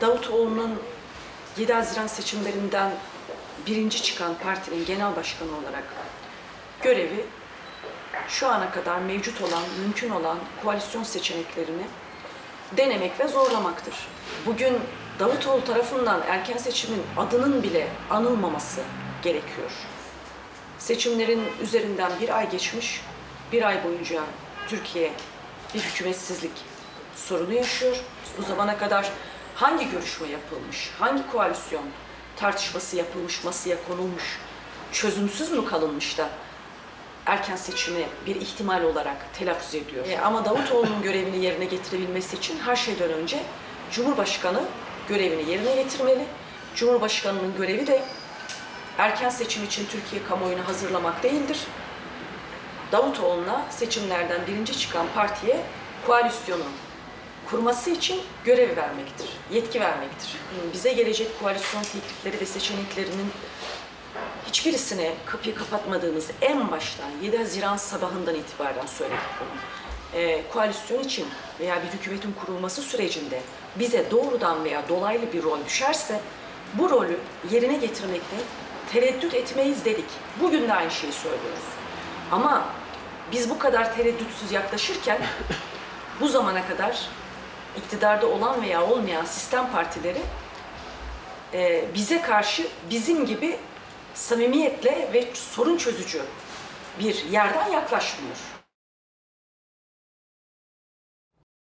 Davutoğlu'nun 7 Haziran seçimlerinden birinci çıkan partinin genel başkanı olarak görevi şu ana kadar mevcut olan, mümkün olan koalisyon seçeneklerini denemek ve zorlamaktır. Bugün Davutoğlu tarafından erken seçimin adının bile anılmaması gerekiyor. Seçimlerin üzerinden bir ay geçmiş, bir ay boyunca Türkiye bir hükümetsizlik sorunu yaşıyor. Bu zamana kadar hangi görüşme yapılmış, hangi koalisyon tartışması yapılmış, masaya konulmuş, çözümsüz mü kalınmış da erken seçimi bir ihtimal olarak telaffuz ediyor. E, ama Davutoğlu'nun görevini yerine getirebilmesi için her şeyden önce Cumhurbaşkanı görevini yerine getirmeli. Cumhurbaşkanının görevi de erken seçim için Türkiye kamuoyunu hazırlamak değildir. Davutoğlu'na seçimlerden birinci çıkan partiye koalisyonu kurması için görev vermektir, yetki vermektir. Bize gelecek koalisyon teklifleri ve seçeneklerinin hiçbirisine kapıyı kapatmadığımız en baştan 7 Haziran sabahından itibaren söyledik bunu. Ee, koalisyon için veya bir hükümetin kurulması sürecinde bize doğrudan veya dolaylı bir rol düşerse bu rolü yerine getirmekte tereddüt etmeyiz dedik. Bugün de aynı şeyi söylüyoruz. Ama biz bu kadar tereddütsüz yaklaşırken bu zamana kadar iktidarda olan veya olmayan sistem partileri e, bize karşı bizim gibi samimiyetle ve sorun çözücü bir yerden yaklaşmıyor.